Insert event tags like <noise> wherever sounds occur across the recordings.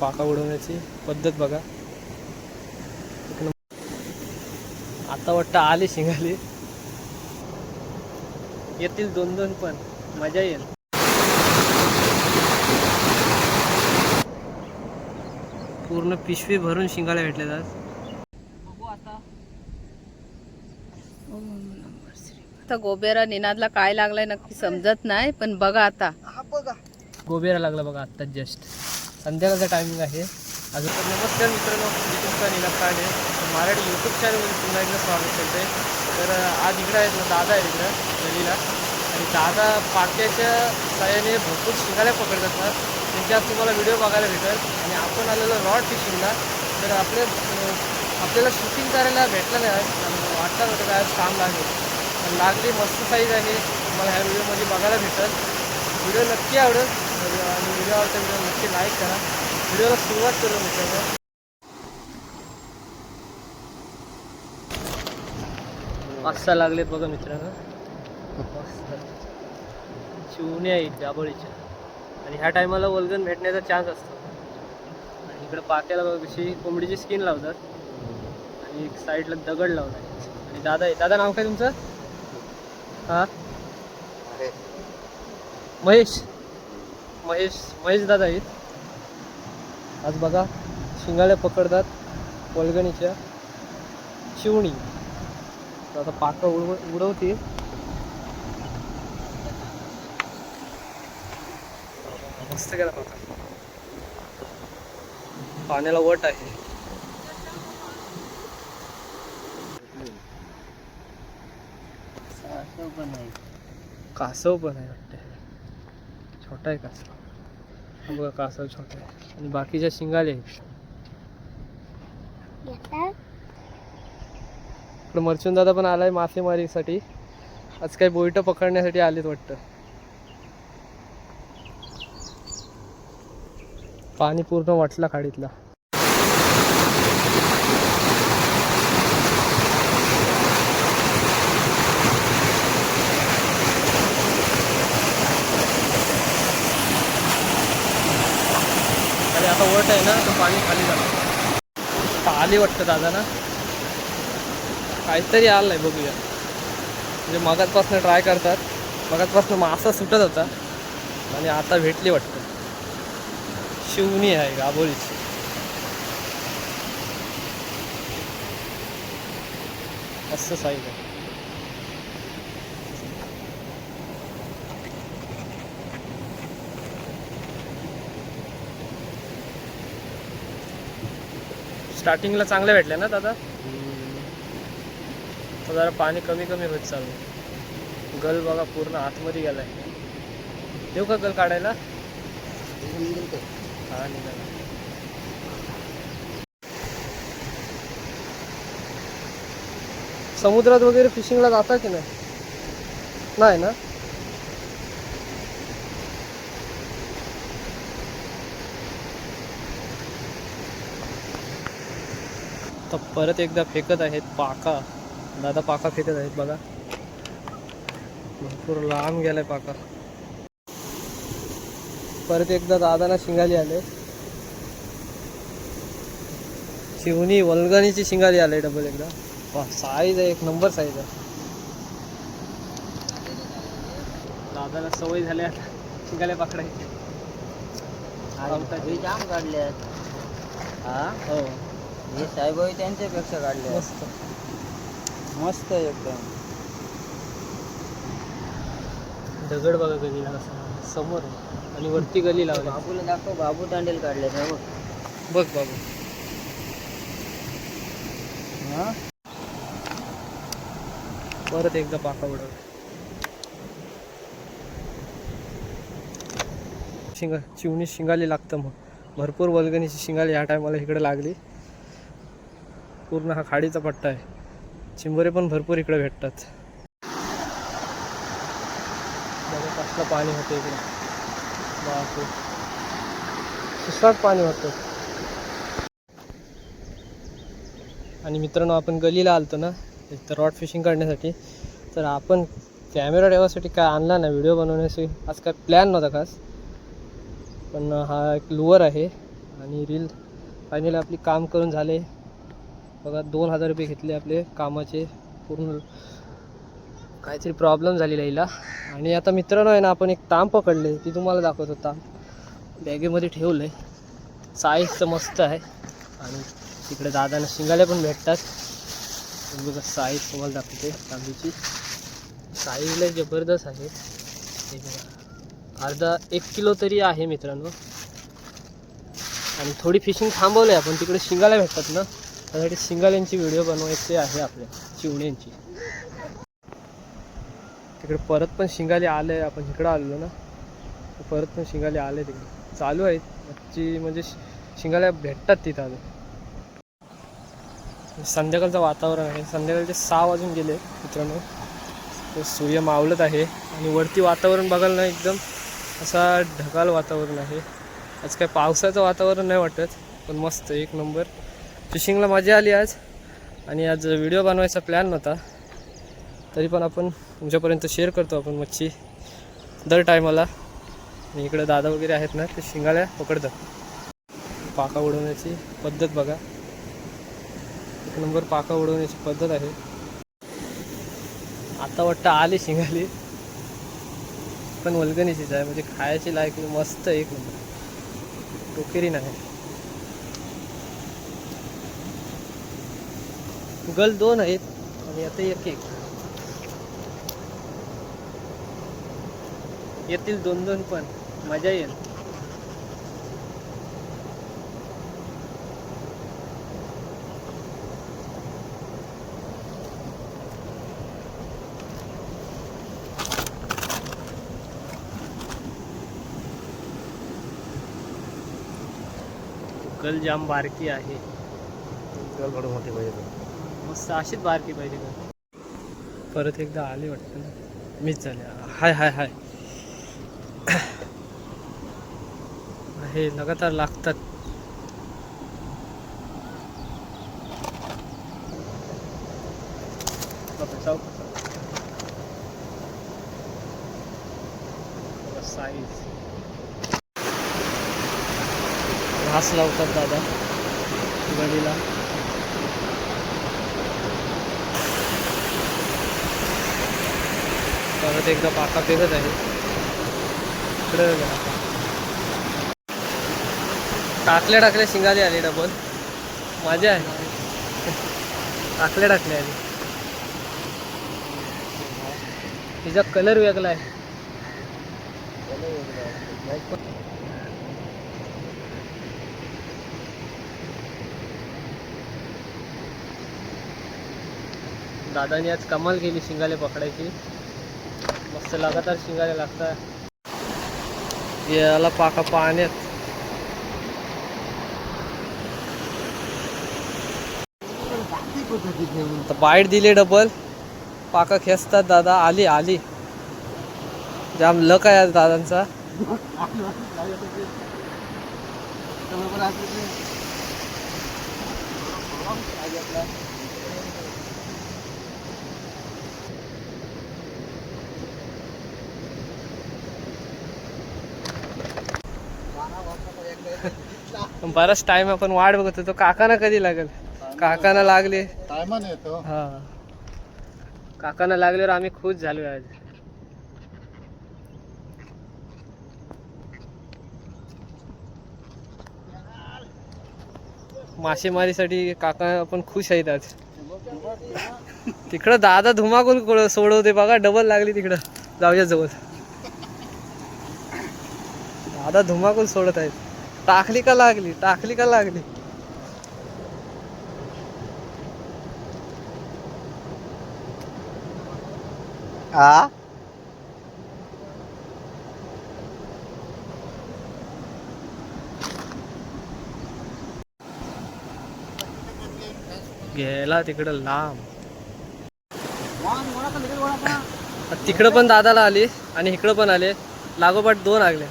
पाका उडवण्याची पद्धत बघा. आता वाटतं आले शिंगाले. येतील दोन दोन पण. मजा येईल. पूर्ण पिशवी भरून शिंगाला भेटले आज. बघू आता. आता गोबेरा निनादला काय लागलाय नक्की समजत नाही पण बघा आता. गोबेरा लागला बघा आत्ता जस्ट संध्याकाळचा टायमिंग आहे. अजून तर नमस्कार मित्रांनो मी तुमचा नीलम काळे. मराठी यूट्यूब चॅनलमध्ये पुन्हा एकदा स्वागत करते तर आज इकडं आहेत ना दादा आहे इकडं गलीला आणि दादा पाट्याच्या साह्याने भरपूर शिंगाल्या पकडत असतात त्यांच्यात तुम्हाला व्हिडिओ बघायला भेटेल. आणि आपण आलेलो रॉड फिशिंगला तर आपले आपल्याला शूटिंग करायला भेटलं नाही आज. वाटतं वाटलं होतं काय आज काम लागेल. लागली मस्त साईज आहे. तुम्हाला ह्या व्हिडिओमध्ये बघायला भेटेल. व्हिडिओ नक्की आवडेल. व्हिडिओ आवडता व्हिडिओ नक्की लाईक करा. व्हिडिओला सुरुवात करू मित्रांनो. पाच लागलेत बघा मित्रांनो. मस्त. चिवणी आहेत दाबोळीच्या आणि ह्या टायमाला वल्गन भेटण्याचा चान्स असतो. आणि इकडं पाक्याला बघा कशी कोंबडीची स्किन लावतात. आणि एक साईडला दगड लावतात. आणि दादा आहे. दादा नाव काय तुमचं? हां? महेश. महेश महेश दादा आहेत. आज बघा शिंगाड्या पकडतात वल्गणीच्या. शिवणी. आता पाका उडव उडवते मस्त गेला पाका. पाण्याला वट आहे. कासव पण आहे. छोटा आहे कासव हा बघा कासव छोटा आहे. आणि बाकीच्या शिंगाले? इकडं मर्चून दादा पण आलाय मासेमारीसाठी आज काही बोईट पकडण्यासाठी आलेत वाटतं. पाणी पूर्ण वाटला खाडीतला. आता वट आहे ना तो पाणी खाली झालं आली वाटतं दादा ना काहीतरी आलं नाही बघूया. म्हणजे मगातपासून ट्राय करतात. मगातपासून मासा सुटत होता. आणि आता भेटली वाटतं. शिवणी आहे गाभोळीची. असं साईज आहे. स्टार्टिंगला चांगल्या भेटल्या ना दादा? जरा पाणी कमी कमी होत चालू. गल बघा पूर्ण आतमध्ये गेलाय. देऊ का गल काढायला? हा निघाला. समुद्रात वगैरे फिशिंगला जाता की नाही? नाही ना? तर परत एकदा फेकत आहेत पाका. दादा पाका फेकत आहेत बघा. भरपूर लांब गेलाय पाका. परत एकदा दादाला शिंगाली आले. शिवणी वल्गणीची शिंगाली आले डबल एकदा. वा साईज आहे एक नंबर साईज आहे. दादाला सवय झाली आता. शिंगाल्या पकडायची. जाम काढले हा? हो. हे साहेबाई त्यांच्यापेक्षा काढले मस्त. मस्त एकदम. दगड बघा गलीला कसा समोर आहे. आणि वरती गली लावली. बाबूला दाखव बाबू दांडेल काढले ते बघ. बघ बाबू. हा? परत एकदा पाका उडवला शिंगा चिवणी शिंगाली लागतं मग. भरपूर वल्गणीची शिंगाली ह्या टायमाला इकडे लागली. पूर्ण हा खाडीचा पट्टा आहे. चिंबोरे पण भरपूर इकडे भेटतात. बघा कसलं पाणी होतं इकडे? बापू सुसात पाणी होतं. आणि मित्रांनो आपण गलीला आलतो ना तर रॉड फिशिंग करण्यासाठी. तर आपण कॅमेरा ठेवासाठी काय आणला ना व्हिडिओ बनवण्यासाठी. आज काय प्लॅन नव्हता खास. पण हा एक लुअर आहे आणि रील. फायनली आपली काम करून झाले. बघा दोन हजार रुपये घेतले आपले कामाचे पूर्ण काहीतरी प्रॉब्लेम झालेला हिला. आणि आता मित्रांनो आहे ना आपण एक ताम पकडले ती तुम्हाला दाखवतो ताम. बॅगेमध्ये ठेवलं आहे साईजचं मस्त आहे. आणि तिकडे दादांना शिंगाल्या पण भेटतात. बघा साईज तुम्हाला दाखवते तांबीची. साईज लय जबरदस्त आहे. बघा. अर्धा एक किलो तरी आहे मित्रांनो. आणि थोडी फिशिंग थांबवली आहे आपण. तिकडे शिंगाल्या भेटतात ना. त्यासाठी शिंगाल्यांची व्हिडिओ बनवायची आहे आपल्या चिवण्यांची तिकडे परत पण शिंगाले आले आपण इकडं आलेलो ना. परत पण शिंगाले आले तिकडे. चालू आहेत. मच्छी म्हणजे शि- शिंगाल्या भेटतात तिथं अजून. संध्याकाळचं वातावरण आहे. संध्याकाळचे सहा वाजून गेले मित्रांनो. तर सूर्य मावळत आहे आणि वरती वातावरण बघाल ना एकदम असा ढगाळ वातावरण आहे. आज काय पावसाचं वातावरण नाही वाटत पण मस्त एक नंबर. फिशिंगला मजा आली आज. आणि आज व्हिडिओ बनवायचा प्लॅन नव्हता. तरी पण आपण तुमच्यापर्यंत शेअर करतो आपण मच्छी दर टायमाला. आणि इकडे दादा वगैरे आहेत ना ते शिंगाल्या पकडतात. पाका उडवण्याची पद्धत बघा. एक नंबर पाका उडवण्याची पद्धत आहे. आता वाटतं आली शिंगाली पण वल्गनीचीच आहे म्हणजे खायची लायक मस्त एक नंबर. टोकेरी नाही. गल दोन आहेत आणि आता एक एक. येतील दोन दोन पण मजा येईल. गल जाम बारकी आहे. गल थोडं मोठी पाहिजे मस्त अशीच बारकी पाहिजे का परत एकदा आले वाटतं ना. मीच झाले. हाय हाय हाय. हे लगातार लागतात. साईज घास लावतात दादा. गाडीला. परत एकदा पाका फिरत आहे. इकडे टाकल्या टाकल्या शिंगाले आले डबल मजा आहे. टाकल्या टाकल्या आली. तिचा कलर वेगळा आहे. दादाने आज कमाल केली शिंगाले पकडायची. मस्त लगातार शिंगाले लागतात याला पाका पाण्यात. बाईट दिले डबल पाका खेचतात दादा. आली आली. जाम लक आहे आज दादांचा. <laughs> <laughs> बराच टाइम आपण वाट बघत होतो. काकाना कधी लागेल? काकाना लागले. टायमाने येतो हा. काकांना लागल्यावर आम्ही खुश झालो आज. मासेमारीसाठी काका आपण खुश आहेत आज. तिकडं दादा धुमाकून सोडवते बघा डबल लागली तिकडं. जाऊया जवळ. दादा धुमाकून सोडत आहेत. टाकली का लागली? टाकली का लागली? आ? गेला तिकडं लांब. तिकडं पण दादाला आली आणि इकडं पण आले. लागोपाठ दोन लागले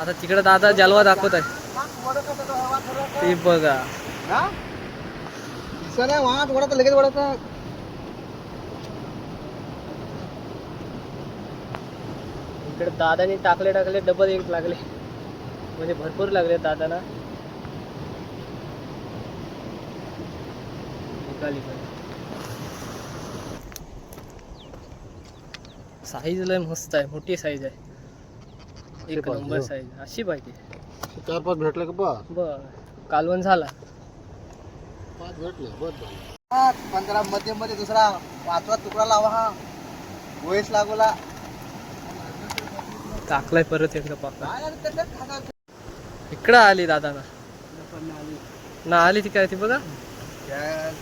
आता तिकडे दादा जलवा दाखवत आहे. ते बघा. लगेच वडत इकडे दादाने टाकले टाकले डबल एक लागले. म्हणजे भरपूर लागले दादाला साईज लय मस्त आहे मोठी साईज आहे. एक नंबर हो. साईज अशी पाहिजे. चार पाच भेटले का बस बर कालवण झाला. पाच भेटले बस पंधरा मध्ये मध्ये दुसरा पाचवा तुकडा लावा हा. वयस लागवला टाकलाय परत एकदा पाका काय त्याच्यात? इकडं आली दादा ना ना आली ती काय ती बघा. त्या-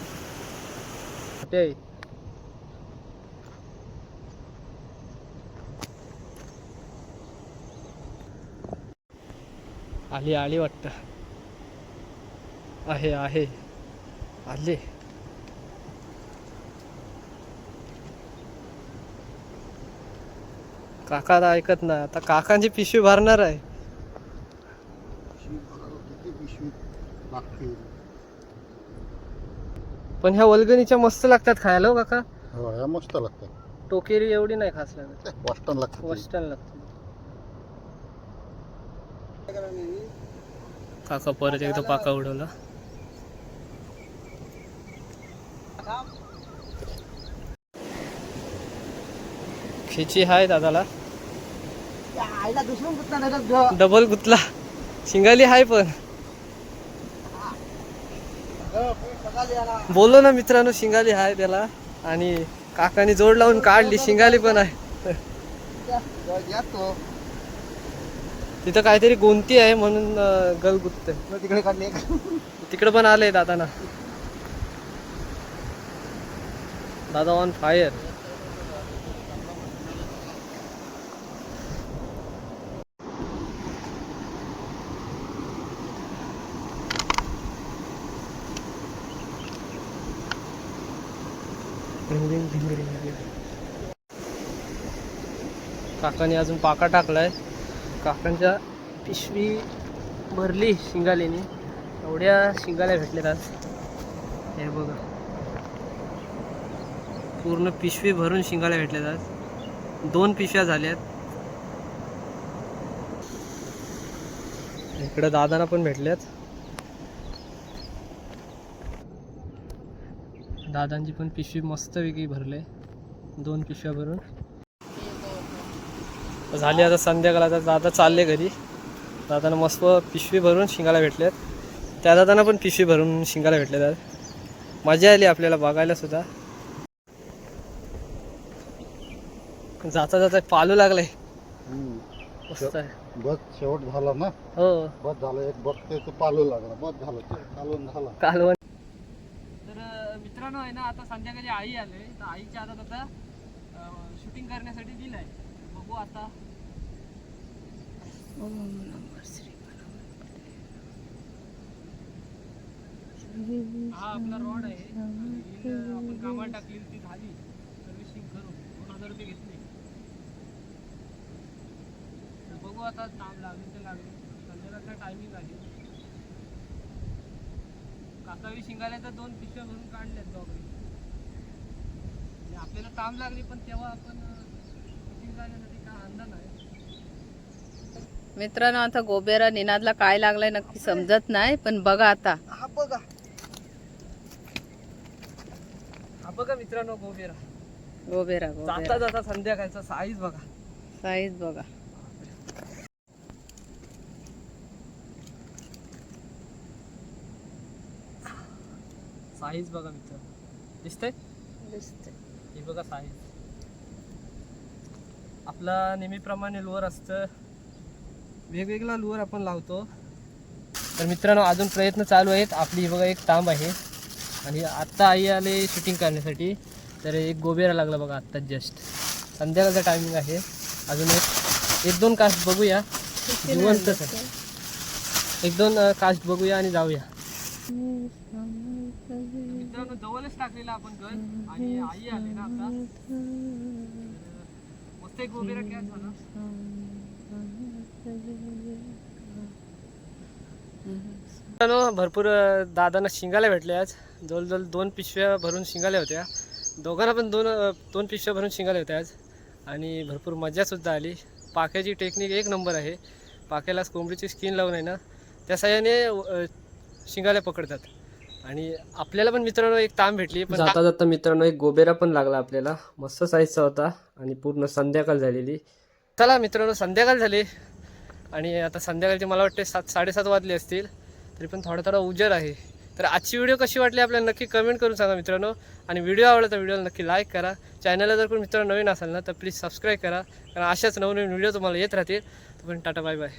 ते आली आली वाटत. आहे आहे. आले. काका आता ऐकत नाही. आता काकांची पिशवी भरणार आहे. पण ह्या वल्गणीच्या मस्त लागतात खायला हो काका. हो या मस्त लागतात. टोकेरी एवढी नाही खास लागत. वाटण लागतं वस्टन लागते काका परत एकदा पाका उडवला. खेची हाय दादाला. डबल गुतला. शिंगाली हाय पण. बोलो बोललो ना मित्रांनो शिंगाली हाय त्याला. आणि काकाने जोड लावून काढली शिंगाली पण आहे. <laughs> तिथं काहीतरी गोंती आहे म्हणून गल गुतते तिकडे काढली. तिकडे पण आले दादा ना दादा ऑन फायर काकाने अजून पाका टाकलाय. काकांच्या पिशवी भरली शिंगालेनी. एवढ्या शिंगाल्या भेटल्यात आज. हे बघा. पूर्ण पिशवी भरून शिंगाल्या भेटल्यात आज. दोन पिशव्या झाल्यात. इकडं दादांना पण भेटल्यात. दादांची पण पिशवी मस्तपैकी भरले. दोन पिशव्या भरून. झाली आता संध्याकाळ आता दादा चालले घरी. दादांना मस्त पिशवी भरून शिंगाला भेटल्यात त्या दादांना पण पिशवी भरून शिंगाला भेटल्यात आज. मजा आली आपल्याला बघायला सुद्धा. जाता जाता पालू लागलाय. मस्त आहे. बस शेवट झाला ना? हो. बस झालं. एक बस ते ते पालू लागला. बस झालं. ते कालवण झाला. कालवण. तर मित्रांनो आहे ना आता संध्याकाळी आई आले. तर आईच्या हातात आता शूटिंग करण्यासाठी दिलाय. बघू आता. ओम नमः श्री हा आपला रॉड आहे. आपण कामाला टाकली ती झाली सर्व्हिसिंग करू दोन हजार रुपये घेतले. तर बघू आता काम लागली तर लागली. संध्याकाळचा टायमिंग आहे. काकावी शिंगाल्या तर दोन पिशव्या भरून काढल्यात दोघे म्हणजे आपल्याला काम लागली पण तेव्हा आपण शिंगाल्यासाठी काय अंदाज नाही मित्रांनो आता गोबेरा निनादला काय लागलाय नक्की समजत नाही पण बघा आता. हा बघा. हा बघा मित्रांनो गोबेरा. गोबेरा जाता गोबेरा. जाता संध्याकाळचा साईज बघा. साईज बघा. साईज बघा मित्र दिसतंय? दिसते हे बघा साईज आपला नेहमीप्रमाणे लोअर असतं. वेगवेगळा लोअर आपण लावतो. तर मित्रांनो अजून प्रयत्न चालू आहेत. आपली बघा एक तांब आहे. आणि आत्ता आई आले शूटिंग करण्यासाठी. तर एक गोबेरा लागला बघा आत्ताच जस्ट संध्याकाळचा टायमिंग आहे. अजून एक एक दोन कास्ट बघूया. जिवंत एक दोन कास्ट बघूया आणि जाऊया. मित्रांनो जवळच टाकलेला आपण गण. आणि आई आली ना आता. मस्त एक गोबेरा कॅच झाला. भरपूर दादांना शिंगाल्या भेटल्या आज. जवळजवळ दोन पिशव्या भरून शिंगाल्या होत्या. दोघांना पण दोन दोन पिशव्या भरून शिंगाल्या होत्या आज. आणि भरपूर मजासुद्धा आली. पाक्याची टेक्निक एक नंबर आहे. पाक्याला कोंबडीची स्किन लावून आहे ना त्या साह्याने अं, शिंगाल्या पकडतात. आणि आपल्याला पण मित्रांनो एक ताम भेटली. पण जाता जाता मित्रांनो एक गोबेरा पण लागला आपल्याला. मस्त साईजचा होता. आणि पूर्ण संध्याकाळ झालेली. चला मित्रांनो संध्याकाळ झाली. आणि आता संध्याकाळचे मला वाटते सात साडेसात वाजले असतील तरी पण थोडा थोडा उजर आहे. तर आजची व्हिडिओ कशी वाटली आपल्याला नक्की कमेंट करून सांगा मित्रांनो. आणि व्हिडिओ आवडला तर व्हिडिओला नक्की लाईक करा. चॅनलला जर कोण मित्र नवीन असाल ना तर प्लीज सबस्क्राईब करा. कारण अशाच नवनवीन व्हिडिओ तुम्हाला येत राहतील. पण टाटा बाय बाय.